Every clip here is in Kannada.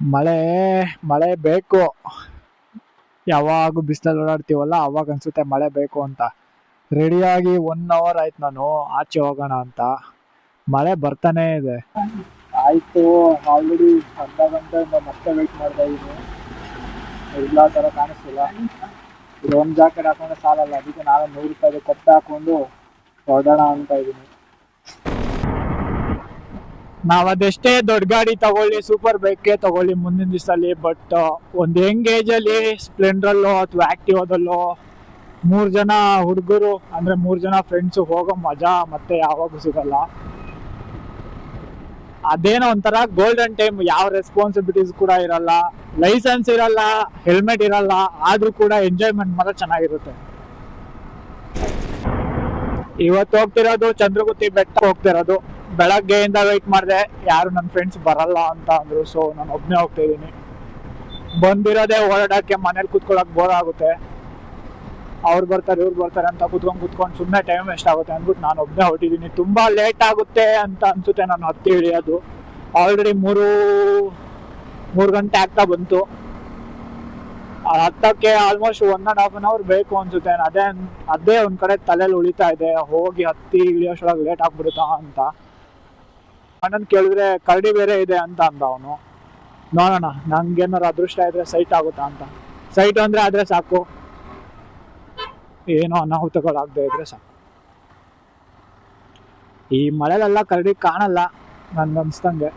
ಮಳೆ ಮಳೆ ಬೇಕು. ಯಾವಾಗ ಬಿಸಿಲಲ್ಲಿ ಓಡಾಡ್ತೀವಲ್ಲ, ಅವಾಗ ಅನ್ಸುತ್ತೆ ಮಳೆ ಬೇಕು ಅಂತ. ರೆಡಿಯಾಗಿ ಒನ್ ಅವರ್ ಆಯ್ತು ನಾನು, ಆಚೆ ಹೋಗೋಣ ಅಂತ. ಮಳೆ ಬರ್ತಾನೆ ಇದೆ. ಆಯ್ತು ಆಲ್ರೆಡಿ ಅರ್ಧ ಗಂಟೆಯಿಂದ ಮತ್ತೆ ವೇಟ್ ಮಾಡ್ತಾ ಇದ್ದೀನಿ ಇಲ್ಲ ತರ ಕಾಣಿಸ್ತಿಲ್ಲ. ಇದು ಒಂದು ಜಾಕೆಟ್ ಹಾಕೊಂಡ್ರೆ ಸಾಲಲ್ಲ, ಅದಕ್ಕೆ ನಾನು ನೂರು ರೂಪಾಯಿ ಕೊಟ್ಟು ಹಾಕೊಂಡು ಹೊರಡೋಣ ಅಂತ ಇದ್ದೀನಿ ನಾವ್ ಅದೆಷ್ಟೇ ದೊಡ್ಡ ಗಾಡಿ ತಗೊಳ್ಳಿ ಸೂಪರ್ ಬೈಕ್ ತಗೊಳ್ಳಿ ಮುಂದಿನ ದಿವಸದಲ್ಲಿ ಬಟ್ ಒಂದ್ ಯಂಗ್ ಅಲ್ಲಿ ಸ್ಪ್ಲೆಂಡ್ರಲ್ಲೋ ಅಥವಾ ಆಕ್ಟಿವಾದಲ್ಲೋ ಮೂರ್ ಜನ ಹುಡುಗರು, ಅಂದ್ರೆ ಮೂರ್ ಜನ ಫ್ರೆಂಡ್ಸ್ ಹೋಗೋ ಮಜಾ ಮತ್ತೆ ಯಾವಾಗೂ ಸಿಗಲ್ಲ. ಅದೇನೋ ಒಂಥರ ಗೋಲ್ಡನ್ ಟೈಮ್ ಯಾವ ರೆಸ್ಪಾನ್ಸಿಬಿಲಿಟೀಸ್ ಕೂಡ ಇರಲ್ಲ ಲೈಸೆನ್ಸ್ ಇರಲ್ಲ ಹೆಲ್ಮೆಟ್ ಇರಲ್ಲ, ಆದ್ರೂ ಕೂಡ ಎಂಜಾಯ್ಮೆಂಟ್ ಮಾತ್ರ ಚೆನ್ನಾಗಿರುತ್ತೆ. ಇವತ್ತು ಹೋಗ್ತಿರೋದು ಚಂದ್ರಗುತ್ತಿ ಬೆಟ್ಟ ಹೋಗ್ತಿರೋದು. ಬೆಳಗ್ಗೆಯಿಂದ ವೆಯ್ಟ್ ಮಾಡಿದೆ, ಯಾರು ನನ್ನ ಫ್ರೆಂಡ್ಸ್ ಬರಲ್ಲ ಅಂತ ಅಂದ್ರು ಸೊ ನಾನು ಒಬ್ಬನೇ ಹೋಗ್ತಾ ಇದ್ದೀನಿ ಬಂದಿರೋದೇ ಓಡಾಡೋಕ್ಕೆ ಮನೇಲಿ ಕುತ್ಕೊಳಕ್ ಬೋರ್ ಆಗುತ್ತೆ. ಅವ್ರು ಬರ್ತಾರೆ, ಇವ್ರು ಬರ್ತಾರೆ ಅಂತ ಕೂತ್ಕೊಂಡು ಕೂತ್ಕೊಂಡು ಸುಮ್ಮನೆ ಟೈಮ್ ವೇಸ್ಟ್ ಆಗುತ್ತೆ ಅಂದ್ಬಿಟ್ಟು ನಾನು ಒಬ್ಬನೇ ಹೊಟ್ಟಿದ್ದೀನಿ ತುಂಬಾ ಲೇಟ್ ಆಗುತ್ತೆ ಅಂತ ಅನ್ಸುತ್ತೆ ನಾನು ಹತ್ತಿ ಇಳಿಯೋದು ಆಲ್ರೆಡಿ ಮೂರು ಮೂರು ಗಂಟೆ ಆಗ್ತಾ ಬಂತು. ಹತ್ತಕ್ಕೆ almost one and half an hour ಬೇಕು ಅನ್ಸುತ್ತೆ. ಅದೇ ಅದೇ ಒಂದ್ ಕಡೆ ತಲೆಯಲ್ಲಿ ಉಳಿತಾ ಇದೆ. ಹೋಗಿ ಹತ್ತಿ ಇಳಿಯೋಷ್ಟೊಳಗೆ ಲೇಟ್ ಆಗ್ಬಿಡುತ್ತಾ ಅಂತ. ಅಣ್ಣನ್ ಕೇಳಿದ್ರೆ ಕರಡಿ ಬೇರೆ ಇದೆ ಅಂತ ಅಂದ ಅವನು. ನೋಡೋಣ ನಂಗೇನಾರು ಅದೃಷ್ಟ ಇದ್ರೆ ಸೈಟ್ ಆಗುತ್ತಾ ಅಂತ. ಸೈಟ್ ಅಂದ್ರೆ ಆದ್ರೆ ಸಾಕು. ಏನೋ ಅನಾಹುತಗಳಾಗದೆ ಇದ್ರೆ ಸಾಕು. ಈ ಮಳೆಲೆಲ್ಲ ಕರಡಿ ಕಾಣಲ್ಲ ನನ್ಗನ್ಸ್ದಂಗೆ.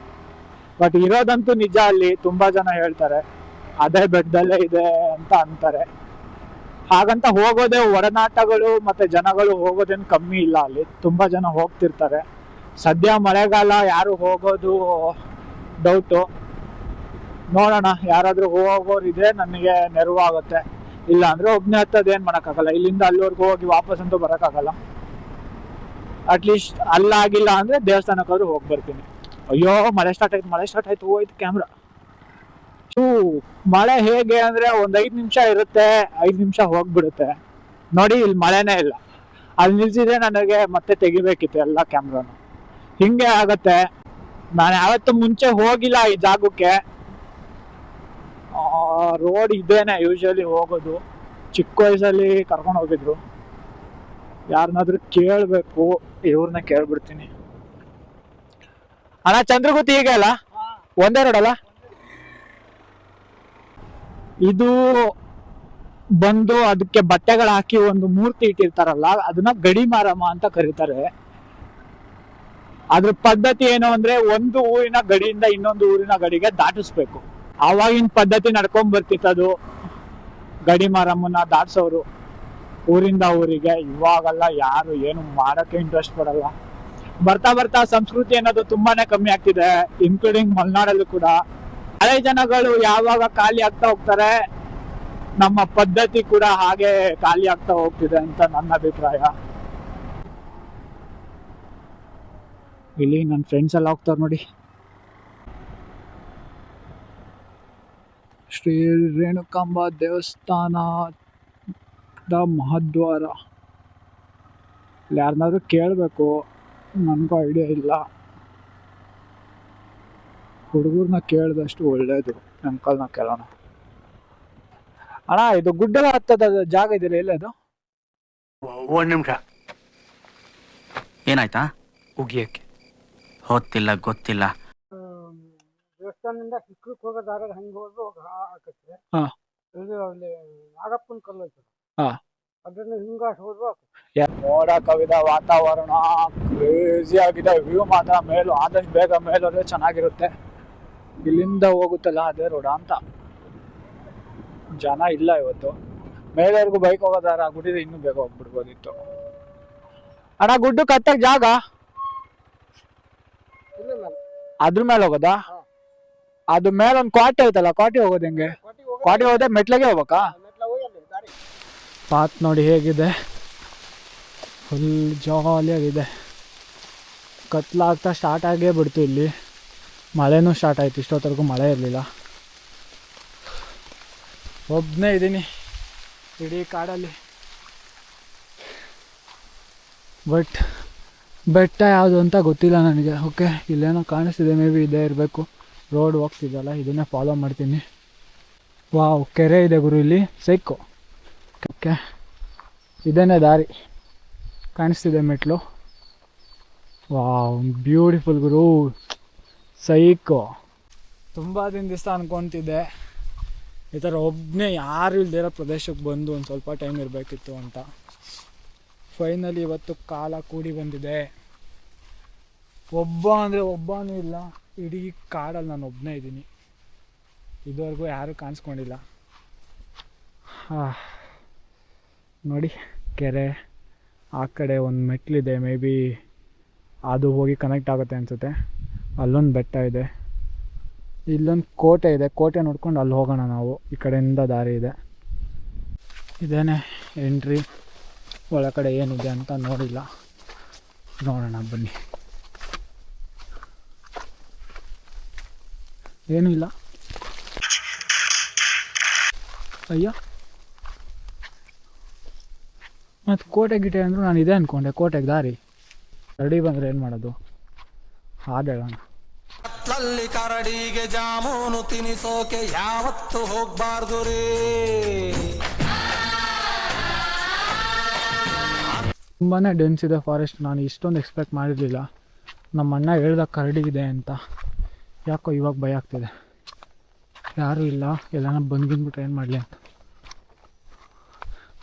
ಬಟ್ ಇರೋದಂತೂ ನಿಜ ಅಲ್ಲಿ, ತುಂಬಾ ಜನ ಹೇಳ್ತಾರೆ, ಅದೇ ಬೆಟ್ಟದಲ್ಲೇ ಇದೆ ಅಂತ ಅಂತಾರೆ. ಹಾಗಂತ ಹೋಗೋದೇ ಒಡನಾಟಗಳು ಮತ್ತೆ ಜನಗಳು ಹೋಗೋದೇನು ಕಮ್ಮಿ ಇಲ್ಲ ಅಲ್ಲಿ. ತುಂಬಾ ಜನ ಹೋಗ್ತಿರ್ತಾರೆ. ಸದ್ಯ ಮಳೆಗಾಲ ಯಾರು ಹೋಗೋದು ಡೌಟು ನೋಡೋಣ, ಯಾರಾದ್ರೂ ಹೋಗೋರಿದ್ರೆ ನನಗೆ ನೆರವಾಗುತ್ತೆ. ಇಲ್ಲ ಅಂದ್ರೆ ಒಬ್ನೇ ಹತ್ತದ ಏನು ಮಾಡಕ್ಕಾಗಲ್ಲ. ಇಲ್ಲಿಂದ ಅಲ್ಲಿವರೆಗೂ ಹೋಗಿ ವಾಪಸ್ ಅಂತೂ ಬರೋಕ್ಕಾಗಲ್ಲ. ಅಟ್ಲೀಸ್ಟ್ ಅಲ್ಲಾಗಿಲ್ಲ ಅಂದ್ರೆ ದೇವಸ್ಥಾನಕ್ಕಾದ್ರೂ ಹೋಗಿ ಬರ್ತೀನಿ ಅಯ್ಯೋ, ಮಳೆ ಸ್ಟಾರ್ಟ್ ಆಯ್ತು, ಮಳೆ ಸ್ಟಾರ್ಟ್ ಆಯ್ತು, ಹೋಯ್ತು ಕ್ಯಾಮ್ರಾ ಚೂ ಮಳೆ ಹೇಗೆ ಅಂದ್ರೆ ಒಂದು ಐದು ನಿಮಿಷ ಇರುತ್ತೆ, ಐದು ನಿಮಿಷ ಹೋಗ್ಬಿಡುತ್ತೆ. ನೋಡಿ, ಇಲ್ಲಿ ಮಳೆನೇ ಇಲ್ಲ. ಅಲ್ಲಿ ನಿಲ್ಸಿದ್ರೆ ನನಗೆ ಮತ್ತೆ ತೆಗಿಬೇಕಿತ್ತು ಎಲ್ಲ ಕ್ಯಾಮ್ರಾನು ಹಿಂಗೆ ಆಗತ್ತೆ. ನಾನು ಯಾವತ್ತು ಮುಂಚೆ ಹೋಗಿಲ್ಲ ಈ ಜಾಗಕ್ಕೆ. ರೋಡ್ ಇದೇನೆ ಯೂಶಲಿ ಹೋಗೋದು. ಚಿಕ್ಕ ವಯಸ್ಸಲ್ಲಿ ಕರ್ಕೊಂಡು ಹೋಗಿದ್ರು. ಯಾರನ್ನಾದ್ರೂ ಕೇಳ್ಬೇಕು ಇವ್ರನ್ನ ಕೇಳ್ಬಿಡ್ತೀನಿ. ಅಣ್ಣ, ಚಂದ್ರಗುತ್ತಿ ಹೀಗೆ ಅಲ್ಲ? ಒಂದೇ ರೋಡ್ ಅಲ್ಲ ಇದು ಬಂದು ಅದಕ್ಕೆ ಬಟ್ಟೆಗಳು ಹಾಕಿ ಒಂದು ಮೂರ್ತಿ ಇಟ್ಟಿರ್ತಾರಲ್ಲ, ಅದನ್ನ ಗಡಿ ಮಾರಮ್ಮ ಅಂತ ಕರೀತಾರೆ. ಅದ್ರ ಪದ್ಧತಿ ಏನು ಅಂದ್ರೆ ಒಂದು ಊರಿನ ಗಡಿಯಿಂದ ಇನ್ನೊಂದು ಊರಿನ ಗಡಿಗೆ ದಾಟಿಸ್ಬೇಕು. ಆವಾಗಿನ ಪದ್ಧತಿ ನಡ್ಕೊಂಡ್ ಬರ್ತಿತ್ತು ಅದು ಗಡಿ ಮಾರಮ್ಮನ ದಾಟ್ಸೋರು. ಊರಿಂದ ಊರಿಗೆ. ಇವಾಗೆಲ್ಲ ಯಾರು ಏನು ಮಾಡಕ್ಕೆ ಇಂಟ್ರೆಸ್ಟ್ ಪಡಲ್ಲ. ಬರ್ತಾ ಬರ್ತಾ ಸಂಸ್ಕೃತಿ ಅನ್ನೋದು ತುಂಬಾನೇ ಕಮ್ಮಿ ಆಗ್ತಿದೆ. ಇನ್ಕ್ಲೂಡಿಂಗ್ ಮಲೆನಾಡಲ್ಲೂ ಕೂಡ. ಹಳೆ ಜನಗಳು ಯಾವಾಗ ಖಾಲಿ ಆಗ್ತಾ ಹೋಗ್ತಾರೆ, ನಮ್ಮ ಪದ್ಧತಿ ಕೂಡ ಹಾಗೆ ಖಾಲಿ ಆಗ್ತಾ ಹೋಗ್ತಿದೆ ಅಂತ ನನ್ನ ಅಭಿಪ್ರಾಯ. ಇಲ್ಲಿ ನನ್ನ ಫ್ರೆಂಡ್ಸ್ ಎಲ್ಲ ಹೋಗ್ತಾರೆ ನೋಡಿ. ಶ್ರೀ ರೇಣುಕಾಂಬ ದೇವಸ್ಥಾನದ ಮಹಾದ್ವಾರ. ಇಲ್ಲಿ ಯಾರನ್ನಾದ್ರೂ ಕೇಳಬೇಕು ನನಗೂ ಐಡಿಯಾ ಇಲ್ಲ. ಹುಡುಗರ್ನ ಕೇಳಿದಷ್ಟು ಒಳ್ಳೇದು ಅಂಕಲ್ನ ಕೇಳೋಣ. ಅಣ್ಣ ಇದು ಗುಡ್ಡ ಹತ್ತದ ಜಾಗ ಇದೆಯಲ್ಲ ಇಲ್ಲ ಇದು ಒಂದ್ ನಿಮಿಷ. ಏನಾಯ್ತಾ? ಉಗಿಯಕ್ಕೆ. ಹೊತ್ತಿಲ್ಲ ಗೊತ್ತಿಲ್ಲ. ದೇವಸ್ಥಾನದಿಂದ ಚಿಕ್ಕಕ್ಕೆ ಹೋಗೋ ದಾರಾಗ ಹಂಗೆ ಹೋದ್ರು ಆಕತ್ತೆ ಹಾ. ಇದು ಅಲ್ಲಿ ನಾಗಪ್ಪನ ಕಲ್ಲು ಐತೆ ಹಾ. ಅದನ್ನ ಹೋದ್ರು ಮೋಡ ಕವಿದ ವಾತಾವರಣ ಕ್ರೇಜಿ ಆಗಿದೆ. ವ್ಯೂ ಮಾತ್ರ ಮೇಲು ಆದಷ್ಟು ಬೇಗ ಮೇಲೋದ್ರೆ ಚೆನ್ನಾಗಿರುತ್ತೆ. ಇಲ್ಲಿಂದ ಹೋಗುತ್ತಲ್ಲ ಅದೇ ರೋಡ ಅಂತ. ಜನ ಇಲ್ಲ ಇವತ್ತು. ಮೇಲೆವರೆಗೂ ಬೈಕ್ ಹೋಗೋದಾರ ಗುಡಿದ್ರೆ ಇನ್ನೂ ಬೇಗ ಹೋಗ್ಬಿಡ್ಬೋದಿತ್ತು. ಅಣ್ಣ ಗುಡ್ಡಕ್ಕೆ ಹತ್ತಕ್ ಜಾಗ? ಅದ್ರ ಮೇಲೆ ಹೋಗೋದಾ. ಅದು ಮೇಲೆ ಒಂದು ಕ್ವಾಟಿ ಐತಲ್ಲ ಕ್ವಾಟಿ ಹೋಗೋದು ಹೆಂಗೆ? ಕ್ವಾಟಿ ಹೋದ್ರೆ ಮೆಟ್ಲಿಗೆ ಹೋಗ್ಬೇಕಾ? ಪಾತ್ ನೋಡಿ ಹೇಗಿದೆ. ಫುಲ್ ಜಾಲಿಯಾಗಿದೆ. ಕತ್ಲಾಗ್ತಾ ಸ್ಟಾರ್ಟ್ ಆಗೇ ಬಿಡ್ತು ಇಲ್ಲಿ. ಮಳೆನೂ ಸ್ಟಾರ್ಟ್ ಆಯ್ತು ಇಷ್ಟೊತ್ತವರೆಗೂ ಮಳೆ ಇರಲಿಲ್ಲ. ಒಬ್ಬನೇ ಇದ್ದೀನಿ ಇಡೀ ಕಾಡಲ್ಲಿ. ಬಟ್ ಬೆಟ್ಟ ಯಾವುದು ಅಂತ ಗೊತ್ತಿಲ್ಲ ನನಗೆ ಓಕೆ ಇಲ್ಲೇನೋ ಕಾಣಿಸ್ತಿದೆ ಮೇ ಬಿ ಇದೇ ಇರಬೇಕು. ರೋಡ್ ಹೋಗ್ತಿದ್ದಲ್ಲ ಇದನ್ನೇ ಫಾಲೋ ಮಾಡ್ತೀನಿ. ವಾವ್ ಕೆರೆ ಇದೆ ಗುರು ಇಲ್ಲಿ ಸೈಕು ಓಕೆ ಇದೇನೇ ದಾರಿ. ಕಾಣಿಸ್ತಿದೆ ಮೆಟ್ಲು. ವಾವ್ ಬ್ಯೂಟಿಫುಲ್ ಗುರು. ಸೈಕು ತುಂಬ ದಿನ ದಿವಸ ಅನ್ಕೊತಿದ್ದೆ. ಈ ಥರ ಒಬ್ಬನೇ ಯಾರು ಇಲ್ದಿರೋ ಪ್ರದೇಶಕ್ಕೆ ಬಂದು ಒಂದು ಸ್ವಲ್ಪ ಟೈಮ್ ಇರಬೇಕಿತ್ತು ಅಂತ. ಫೈನಲಿ ಇವತ್ತು ಕಾಲ ಕೂಡಿ ಬಂದಿದೆ. ಒಬ್ಬ ಅಂದರೆ ಒಬ್ಬನೂ ಇಲ್ಲ. ಇಡೀ ಕಾಡಲ್ಲಿ ನಾನು ಒಬ್ಬನೇ ಇದ್ದೀನಿ. ಇದುವರೆಗೂ ಯಾರೂ ಕಾಣಿಸ್ಕೊಂಡಿಲ್ಲ. ಹಾ. ನೋಡಿ, ಕೆರೆ ಆ ಕಡೆ ಒಂದು ಮೆಟ್ಲಿದೆ. ಮೇ ಬಿ ಅದು ಹೋಗಿ ಕನೆಕ್ಟ್ ಆಗುತ್ತೆ ಅನಿಸುತ್ತೆ. ಅಲ್ಲೊಂದು ಬೆಟ್ಟ ಇದೆ. ಇಲ್ಲೊಂದು ಕೋಟೆ ಇದೆ. ಕೋಟೆ ನೋಡ್ಕೊಂಡು ಅಲ್ಲಿ ಹೋಗೋಣ ನಾವು. ಈ ಕಡೆಯಿಂದ ದಾರಿ ಇದೆ. ಇದೇನೆ ಎಂಟ್ರಿ. ಒಳಗಡೆ ಏನಿದೆ ಅಂತ ನೋಡಿಲ್ಲ. ನೋಡೋಣ ಬನ್ನಿ. ಏನೂ ಇಲ್ಲ. ಅಯ್ಯೋ. ಮತ್ತು ಕೋಟೆ ಗಿಟೆ ಅಂದರು ನಾನು ಇದೇ ಅಂದ್ಕೊಂಡೆ ಕೋಟೆಗೆ ದಾರಿ. ರೆಡಿ ಬಂದರೆ ಏನು ಮಾಡೋದು? ಹಾಡು ಹೇಳೋಣ ಕತ್ಲಲ್ಲಿ ಕರಡಿಗೆ ಜಾಮೂನು ತಿನಿಸೋಕೆ ಯಾವತ್ತು ಹೋಗ್ಬಾರ್ದು ರೀ. ತುಂಬಾ ಡೆನ್ಸ್ ಇದೆ ಫಾರೆಸ್ಟ್ ನಾನು ಇಷ್ಟೊಂದು ಎಕ್ಸ್ಪೆಕ್ಟ್ ಮಾಡಿರಲಿಲ್ಲ. ನಮ್ಮ ಅಣ್ಣ ಹೇಳ್ದ ಇದೆ ಅಂತ. ಯಾಕೋ ಇವಾಗ ಭಯ ಆಗ್ತಿದೆ. ಯಾರೂ ಇಲ್ಲ. ಎಲ್ಲಾನ ಬಂದ್ಗಿಂದ್ಬಿಟ್ರೆ ಏನು ಮಾಡಲಿ ಅಂತ.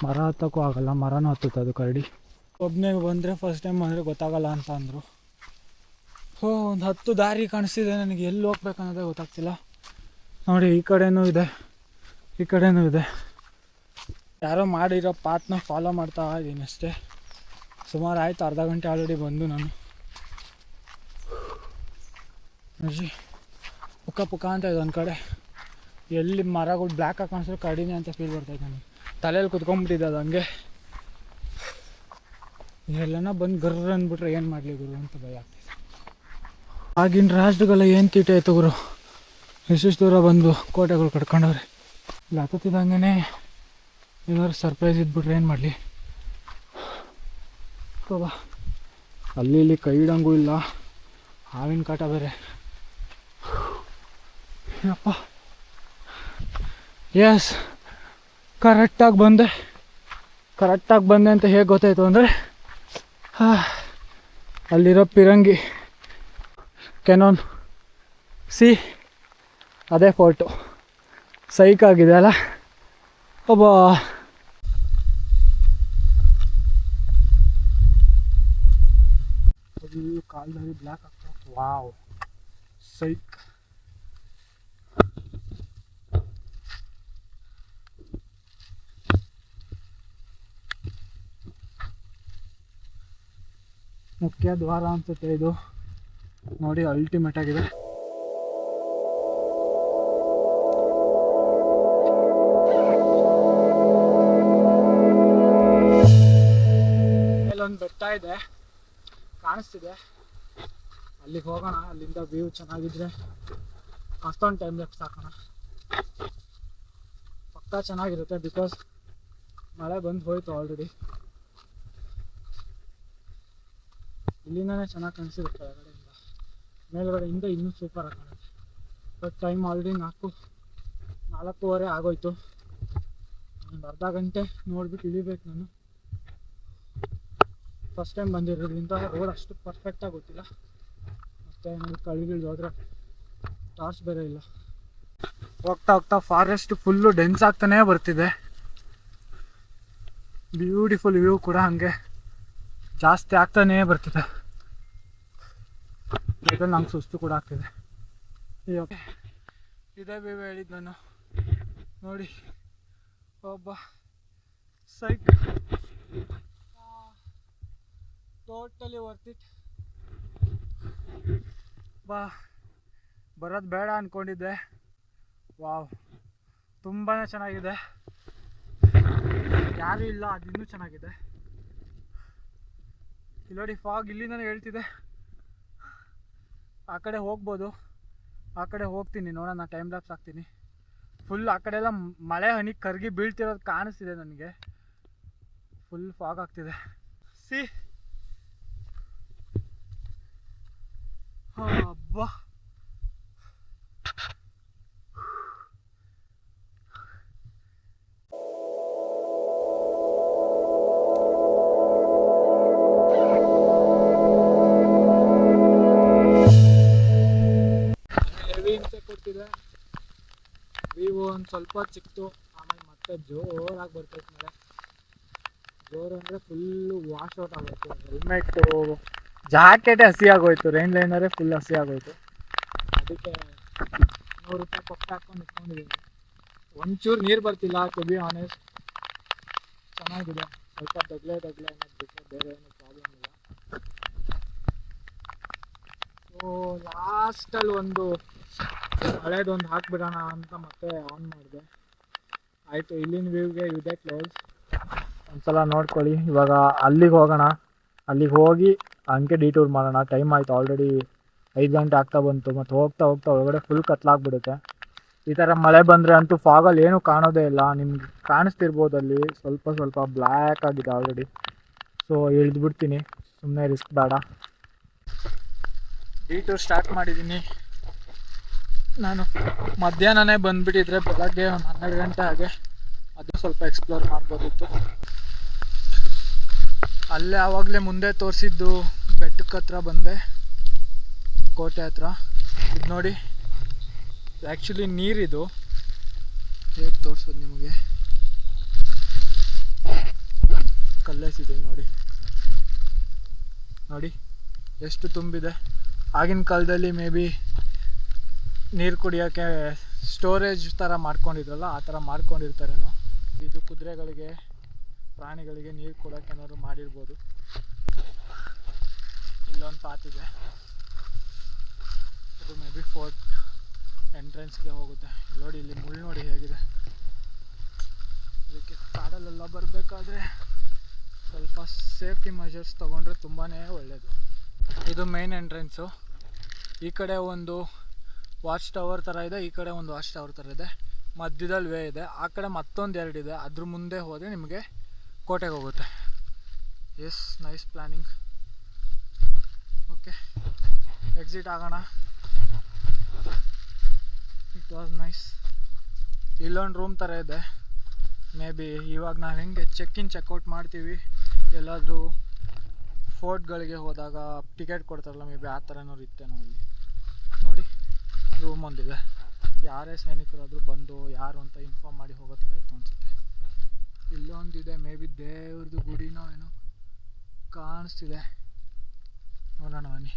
ಮರ ಹತ್ತಕ್ಕೂ ಆಗಲ್ಲ. ಮರನೂ ಹತ್ತುತ್ತೆ ಅದು ಕರಡಿ. ಒಬ್ಬನೇ ಬಂದರೆ ಫಸ್ಟ್ ಟೈಮ್ ಬಂದರೆ ಗೊತ್ತಾಗಲ್ಲ ಅಂತ ಅಂದರು. ಹೋ, ಒಂದು ಹತ್ತು ದಾರಿ ಕಾಣಿಸ್ತಿದೆ ನನಗೆ. ಎಲ್ಲಿ ಹೋಗ್ಬೇಕನ್ನೋದೇ ಗೊತ್ತಾಗ್ತಿಲ್ಲ. ನೋಡಿ, ಈ ಕಡೆನೂ ಇದೆ. ಈ ಕಡೆನೂ ಇದೆ. ಯಾರೋ ಮಾಡಿರೋ ಪಾತ್ನ ಫಾಲೋ ಮಾಡ್ತಾ ಇದ್ದೀನಿ ಅಷ್ಟೇ. ಸುಮಾರು ಆಯಿತು. ಅರ್ಧ ಗಂಟೆ ಆಲ್ರೆಡಿ ಬಂದು ನಾನು. ಅಜ್ಜಿ ಪುಕ್ಕ ಪುಕ್ಕ ಅಂತ ಇದೆ ಒಂದು ಕಡೆ. ಎಲ್ಲಿ ಮರಗಳು ಬ್ಲ್ಯಾಕ್ ಆಗಿ ಕಾಣಿಸಿದ್ರೆ ಕಡಿಮೆ ಅಂತ ಫೀಲ್ ಬರ್ತೈತೆ ನನಗೆ. ತಲೆಯಲ್ಲಿ ಕುತ್ಕೊಂಡ್ಬಿಟ್ಟಿದೆ ಅದು ಹಂಗೆ. ಎಲ್ಲನ ಬಂದು ಗರ್ರ ಅಂದ್ಬಿಟ್ರೆ ಏನು ಮಾಡಲಿ ಗುರು ಅಂತ ಭಯ ಆಗ್ತೈತೆ ಆಗಿನ ರಾಷ್ಟ್ರಗಳ ಏನು ತೀಟ ಆಯ್ತು ಗುರು? ಇಷ್ಟಿಷ್ಟು ದೂರ ಬಂದು ಕೋಟೆಗಳು ಕಟ್ಕೊಂಡವ್ರೆ. ಇಲ್ಲಿ ಹತ್ತತ್ತಿದಂಗೆ ಏನಾದ್ರು ಸರ್ಪ್ರೈಸ್ ಇದ್ಬಿಟ್ರೆ ಏನು ಮಾಡಲಿ? ಅಲ್ಲಿ ಇಲ್ಲಿ ಕೈ ಇಡಂಗೂ ಇಲ್ಲ. ಹಾವಿನ ಕಾಟ ಬೇರೆ. ಯಪ್ಪ ಎಸ್ ಕರೆಕ್ಟಾಗಿ ಬಂದೆ. ಕರೆಕ್ಟಾಗಿ ಬಂದೆ ಅಂತ ಹೇಗೆ ಗೊತ್ತಾಯಿತು ಅಂದರೆ ಅಲ್ಲಿರೋ ಪಿರಂಗಿ ಕೆನೋನ್ ಸಿ ಅದೇ ಫೋಟೋ ಸೈಕ್ ಆಗಿದೆ ಅಲ್ಲ? ಒಬ್ಬ. ಕಾಲದಲ್ಲಿ ಬ್ಲ್ಯಾಕ್ ಆಗ್ತಾ ವಾವ್ ಸೈಕ್ ಮುಖ್ಯ ದ್ವಾರ ಅನ್ಸುತ್ತೆ ಇದು ನೋಡಿ ಅಲ್ಟಿಮೇಟ್ ಆಗಿದೆ. ಮೇಲೊಂದು ಬೆಟ್ಟ ಇದೆ. ಕಾಣಿಸ್ತಿದೆ. ಅಲ್ಲಿಗೆ ಹೋಗೋಣ. ಅಲ್ಲಿಂದ ವ್ಯೂ ಚೆನ್ನಾಗಿದ್ರೆ ಅಷ್ಟೊಂದು ಟೈಮ್ ಲೆಫ್ಟ್ ಹಾಕೋಣ ಪಕ್ಕ ಚೆನ್ನಾಗಿರುತ್ತೆ ಬಿಕಾಸ್ ಮಳೆ ಬಂದು ಹೋಯ್ತು ಆಲ್ರೆಡಿ ಇಲ್ಲಿಂದನೇ ಚೆನ್ನಾಗಿ ಕಾಣಿಸಿರುತ್ತೆ ಕೆಳಗಡೆಯಿಂದ ಮೇಲ್ಗಡೆಯಿಂದ ಇನ್ನೂ ಸೂಪರ್ ಆಗಿ ಕಾಣುತ್ತೆ. ಬಟ್ ಟೈಮ್ ಆಲ್ರೆಡಿ ನಾಲ್ಕು, ನಾಲ್ಕೂವರೆ ಆಗೋಯ್ತು. ಒಂದು ಅರ್ಧ ಗಂಟೆ ನೋಡ್ಬಿಟ್ಟು ಇಳಿಬೇಕು ನಾನು. ಫಸ್ಟ್ ಟೈಮ್ ಬಂದಿರೋದ್ರಿಂದ ರೋಡ್ ಅಷ್ಟು ಪರ್ಫೆಕ್ಟಾಗಿ ಗೊತ್ತಿಲ್ಲ. ಮತ್ತು ಏನಾದ್ರು ಕಳಿಗಿಳ್ದು ಹೋದ್ರೆ ಟಾರ್ಚ್ ಬೇರೆ ಇಲ್ಲ. ಹೋಗ್ತಾ ಹೋಗ್ತಾ ಫಾರೆಸ್ಟ್ ಫುಲ್ಲು ಡೆನ್ಸ್ ಆಗ್ತಾನೇ ಬರ್ತಿದೆ. ಬ್ಯೂಟಿಫುಲ್ ವ್ಯೂ ಕೂಡ ಹಾಗೆ ಜಾಸ್ತಿ ಆಗ್ತಾನೇ ಬರ್ತಿದೆ. ಇದ್ರಲ್ಲಿ ನಂಗೆ ಸುಸ್ತು ಕೂಡ ಆಗ್ತಿದೆ. ಓಕೆ. ಇದೇ ವ್ಯೂ ಹೇಳಿದ್ದು ನಾನು ನೋಡಿ. ಒಬ್ಬ ಸೈಕ್ ಟೋಟಲಿ ವರ್ತ್ ಇಟ್ ಬಾ, ಬರೋದು ಬೇಡ ಅಂದ್ಕೊಂಡಿದ್ದೆ ವಾವ್ ತುಂಬಾ ಚೆನ್ನಾಗಿದೆ. ಯಾರೂ ಇಲ್ಲ ಅದು ಇನ್ನೂ ಚೆನ್ನಾಗಿದೆ. ಇಲ್ಲಿ ನೋಡಿ ಫಾಗ್ ಇಲ್ಲಿಂದನೇ ಹೇಳ್ತಿದೆ. ಆ ಕಡೆ ಹೋಗ್ಬೋದು. ಆ ಕಡೆ ಹೋಗ್ತೀನಿ ನೋಡೋಣ ಟೈಮ್ ಲ್ಯಾಪ್ಸ್ ಹಾಕ್ತೀನಿ ಫುಲ್ ಆ ಕಡೆ ಎಲ್ಲ ಮಳೆ, ಹನಿ ಕರ್ಗಿ ಬೀಳ್ತಿರೋದು ಕಾಣಿಸ್ತಿದೆ ನನಗೆ. ಫುಲ್ ಫಾಗ್ ಆಗ್ತಿದೆ. ಸಿ ಅಬ್ಬಾ. ಕೊಡ್ತಿದೆ ವಿವೋ ಒಂದು ಸ್ವಲ್ಪ ಚಿಕ್ತು ಆಮೇಲೆ ಮತ್ತೆ ಜೋರಾಗಿ ಬರ್ತೈತೆ ಮೇಲೆ ಜೋರು ಅಂದರೆ ಫುಲ್ಲು ವಾಶ್ ಔಟ್ ಆಗೋಯ್ತು. ಹೆಲ್ಮೆಟ್ಟು ಜಾಕೆಟೇ ಹಸಿ ಆಗೋಯ್ತು ರೈನ್ ಲೈನರೇ ಫುಲ್ ಹಸಿ ಆಗೋಯ್ತು. ಅದಕ್ಕೆ ನೂರು ರೂಪಾಯಿ ಕೊಟ್ಟು ಹಾಕೊಂಡು ಇಟ್ಕೊಂಡಿದ್ದೀನಿ ಒಂಚೂರು ನೀರು ಬರ್ತಿಲ್ಲ ಟು ಬಿ ಆನೆಸ್ಟ್ ಚೆನ್ನಾಗಿದೆ. ಸ್ವಲ್ಪ ತಗ್ಲೆ ತಗ್ಲೆ ಅನ್ನೋದು ಬಿಟ್ಟರೆ ಬೇರೆ ಏನು ಪ್ರಾಬ್ಲಮ್ ಇಲ್ಲ. ಸೊ ಲಾಸ್ಟಲ್ಲಿ ಒಂದು ಹಳೇದೊಂದು ಹಾಕ್ಬಿಡೋಣ ಅಂತ ಮತ್ತೆ ಆನ್ ಮಾಡಿದೆ. ಆಯಿತು, ಇಲ್ಲಿನ ವ್ಯೂಗೆ ಇದೆ ಕ್ಲೋಸ್ ಒಂದ್ಸಲ ನೋಡ್ಕೊಳ್ಳಿ. ಇವಾಗ ಅಲ್ಲಿಗೆ ಹೋಗೋಣ. ಅಲ್ಲಿಗೆ ಹೋಗಿ ಹಂಗೆ ಡಿಟೂರ್ ಮಾಡೋಣ. ಟೈಮ್ ಆಯಿತು ಆಲ್ರೆಡಿ ಐದು ಗಂಟೆ ಆಗ್ತಾ ಬಂತು. ಮತ್ತು ಹೋಗ್ತಾ ಹೋಗ್ತಾ ಒಳಗಡೆ ಫುಲ್ ಕತ್ಲಾಗ್ಬಿಡುತ್ತೆ ಈ ಥರ ಮಳೆ ಬಂದರೆ ಅಂತೂ ಫಾಗಲ್ಲಿ ಏನೂ ಕಾಣೋದೇ ಇಲ್ಲ. ನಿಮ್ಗೆ ಕಾಣಿಸ್ತಿರ್ಬೋದು ಅಲ್ಲಿ. ಸ್ವಲ್ಪ ಸ್ವಲ್ಪ ಬ್ಲ್ಯಾಕ್ ಆಗಿದೆ ಆಲ್ರೆಡಿ ಸೊ ಇಳಿದ್ಬಿಡ್ತೀನಿ. ಸುಮ್ಮನೆ ರಿಸ್ಕ್ ಬೇಡ. ಡಿಟೂರ್ ಸ್ಟಾರ್ಟ್ ಮಾಡಿದ್ದೀನಿ ನಾನು ಮಧ್ಯಾಹ್ನನೇ ಬಂದುಬಿಟ್ಟಿದ್ರೆ ಬೆಳಗ್ಗೆ ಒಂದು ಹನ್ನೆರಡು ಗಂಟೆ ಹಾಗೆ ಅದು ಸ್ವಲ್ಪ ಎಕ್ಸ್ಪ್ಲೋರ್ ಮಾಡ್ಬೋದಿತ್ತು. ಅಲ್ಲೇ ಆವಾಗಲೇ ಮುಂದೆ ತೋರಿಸಿದ್ದು ಬೆಟ್ಟಕ್ಕೆ ಹತ್ರ ಬಂದೆ, ಕೋಟೆ ಹತ್ರ. ಇದು ನೋಡಿ ಆ್ಯಕ್ಚುಲಿ ನೀರಿದು. ಹೇಗೆ ತೋರಿಸೋದು ನಿಮಗೆ? ಕಲ್ಲೆಸಿದೆ ನೋಡಿ. ನೋಡಿ, ಎಷ್ಟು ತುಂಬಿದೆ. ಆಗಿನ ಕಾಲದಲ್ಲಿ ಮೇ ಬಿ ನೀರು ಕುಡಿಯೋಕ್ಕೆ ಸ್ಟೋರೇಜ್ ಥರ ಮಾಡ್ಕೊಂಡಿದ್ರಲ್ಲ, ಆ ಥರ ಮಾಡ್ಕೊಂಡಿರ್ತಾರೇನೋ. ಇದು ಕುದುರೆಗಳಿಗೆ, ಪ್ರಾಣಿಗಳಿಗೆ ನೀರು ಕೊಡೋಕೆ ಏನಾದ್ರು ಮಾಡಿರ್ಬೋದು. ಇಲ್ಲೊಂದು ಪಾತಿದೆ ಇದು. ಮೇ ಬಿ ಫೋರ್ಟ್ ಎಂಟ್ರೆನ್ಸ್ಗೆ ಹೋಗುತ್ತೆ. ನೋಡಿ ಇಲ್ಲಿ ಮುಳ್ಳು ನೋಡಿ ಹೇಗಿದೆ. ಅದಕ್ಕೆ ಕಾಡಲ್ಲೆಲ್ಲ ಬರಬೇಕಾದ್ರೆ ಸ್ವಲ್ಪ ಸೇಫ್ಟಿ ಮೆಷರ್ಸ್ ತೊಗೊಂಡ್ರೆ ತುಂಬಾ ಒಳ್ಳೆಯದು ಇದು ಮೇನ್ ಎಂಟ್ರೆನ್ಸು ಈ ಕಡೆ ಒಂದು ವಾಚ್ ಟವರ್ ಥರ ಇದೆ, ಈ ಕಡೆ ಒಂದು ವಾಚ್ ಟವರ್ ಥರ ಇದೆ. ಮಧ್ಯದಲ್ಲಿ ವೇ ಇದೆ. ಆ ಕಡೆ ಮತ್ತೊಂದು ಎರಡು ಇದೆ. ಅದ್ರ ಮುಂದೆ ಹೋದರೆ ನಿಮಗೆ ಕೋಟೆಗೆ ಹೋಗುತ್ತೆ. Yes nice planning okay exit ಆಗೋಣ. ಇಟ್ ವಾಸ್ ನೈಸ್ ಇಲ್ಲೊಂದು ರೂಮ್ ಥರ ಇದೆ. ಮೇ ಬಿ ಇವಾಗ ನಾವು ಹೆಂಗೆ ಚೆಕ್ ಇನ್ ಚೆಕ್ಔಟ್ ಮಾಡ್ತೀವಿ. ಎಲ್ಲಾದರೂ ಫೋರ್ಟ್ಗಳಿಗೆ ಹೋದಾಗ ಟಿಕೆಟ್ ಕೊಡ್ತಾರಲ್ಲ ಮೇ ಬಿ ಆ ಥರ ಏನಾದ್ರು ಇತ್ತೇನೋ ಇಲ್ಲಿ ಒಂದಿದೆ ಯಾರೇ ಸೈನಿಕರಾದರೂ ಬಂದು ಯಾರು ಅಂತ ಇನ್ಫಾರ್ಮ್ ಮಾಡಿ ಹೋಗೋ ಥರ ಇತ್ತು ಅನಿಸುತ್ತೆ. ಇಲ್ಲೊಂದಿದೆ ಮೇ ಬಿ ದೇವ್ರದ್ದು ಗುಡಿನೋ ಏನೋ ಕಾಣಿಸ್ತಿದೆ. ನೋಡೋಣ ಬನ್ನಿ.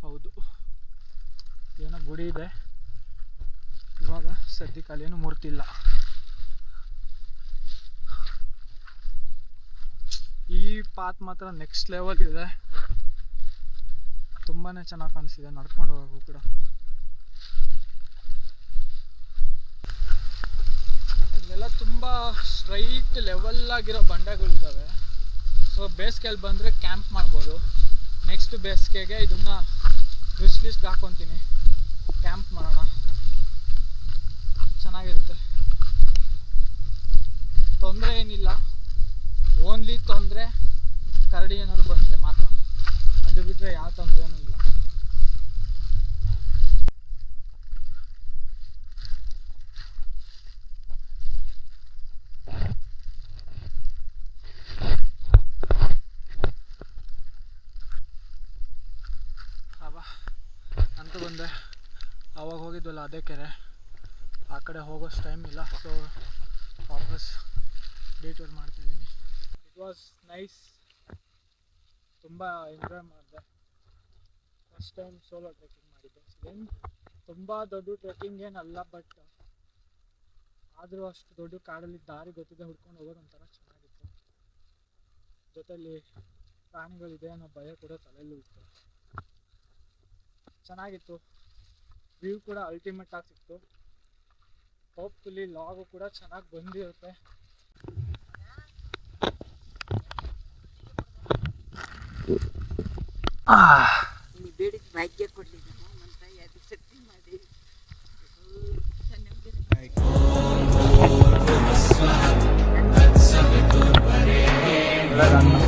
ಹೌದು. ಏನೋ ಗುಡಿ ಇದೆ. ಇವಾಗ ಸದ್ಯಕ್ಕೆ ಏನು ಮೂರ್ತಿ ಇಲ್ಲ ಈ ಪಾತ್ ಮಾತ್ರ ನೆಕ್ಸ್ಟ್ ಲೆವೆಲ್ ಇದೆ. ತುಂಬಾ ಚೆನ್ನಾಗಿ ಕಾಣಿಸ್ತಿದೆ. ನಡ್ಕೊಂಡು ಹೋಗೋಕು ಕೂಡ. ಇಲ್ಲೆಲ್ಲ ತುಂಬ ಸ್ಟ್ರೈಟ್ ಲೆವೆಲ್ ಆಗಿರೋ ಬಂಡೆಗಳಿದ್ದಾವೆ ಸೊ ಬೇಸಿಗೆಯಲ್ಲಿ ಬಂದರೆ ಕ್ಯಾಂಪ್ ಮಾಡ್ಬೋದು. ನೆಕ್ಸ್ಟ್ ಬೇಸಿಗೆಗೆ ಇದನ್ನು ವಿಶ್ ಲಿಸ್ಟ್ಗೆ ಹಾಕ್ಕೊತೀನಿ ಕ್ಯಾಂಪ್ ಮಾಡೋಣ. ಚೆನ್ನಾಗಿರುತ್ತೆ. ತೊಂದರೆ ಏನಿಲ್ಲ. ಓನ್ಲಿ ತೊಂದರೆ ಕರಡಿ ಏನಾದ್ರು ಬಂದರೆ ಮಾತ್ರ ಅದು ಬಿಟ್ಟರೆ ಯಾವ ತೊಂದರೆನೂ ಇಲ್ಲ. ಅಂತೂ ಬಂದೆ. ಅವಾಗ ಹೋಗಿದ್ವಲ್ಲ ಅದೇ ಕೆರೆ. ಆ ಕಡೆ ಹೋಗೋಷ್ಟು ಟೈಮ್ ಇಲ್ಲ ಸೊ ವಾಪಸ್ ಡೀಟೇಲ್ ಮಾಡ್ತಾಯಿದ್ದೀನಿ ಇಟ್ ವಾಸ್ ನೈಸ್ ತುಂಬ ಎಂಜಾಯ್ ಮಾಡಿದೆ. ಫಸ್ಟ್ ಟೈಮ್ ಸೋಲೋ ಟ್ರೆಕ್ಕಿಂಗ್ ಮಾಡಿದ್ದೆ. ಏನು ತುಂಬ ದೊಡ್ಡ ಟ್ರೆಕ್ಕಿಂಗ್ ಏನಲ್ಲ ಬಟ್ ಆದರೂ ಅಷ್ಟು ದೊಡ್ಡ ಕಾಡಲ್ಲಿ ದಾರಿ ಗೊತ್ತಿದೆ, ಹುಡ್ಕೊಂಡು ಹೋಗೋದು ಒಂಥರ ಚೆನ್ನಾಗಿತ್ತು. ಜೊತೆಲಿ ಪ್ರಾಣಿಗಳಿದೆ ಅನ್ನೋ ಭಯ ಕೂಡ ತಲೆಯಲ್ಲಿ ಇತ್ತು ಚೆನ್ನಾಗಿತ್ತು. ವ್ಯೂ ಕೂಡ ಅಲ್ಟಿಮೇಟ್ ಆಗಿ ಸಿಕ್ತು. ಹೋಪ್ಫುಲಿ ಲಾಗು ಕೂಡ ಚೆನ್ನಾಗಿ ಬಂದಿರುತ್ತೆ. ಆ. ನೀ ಬೇಡಿಗೆ ಭಾಗ್ಯ ಕೊಟ್ಟಿದ್ದೀನಿ ಮಾಡಿ ಶನಂಗದ ಕೈ ಕೊರು ಅಸ್ವಾಹದ ಜಸವ ತೋರಿಹೇನು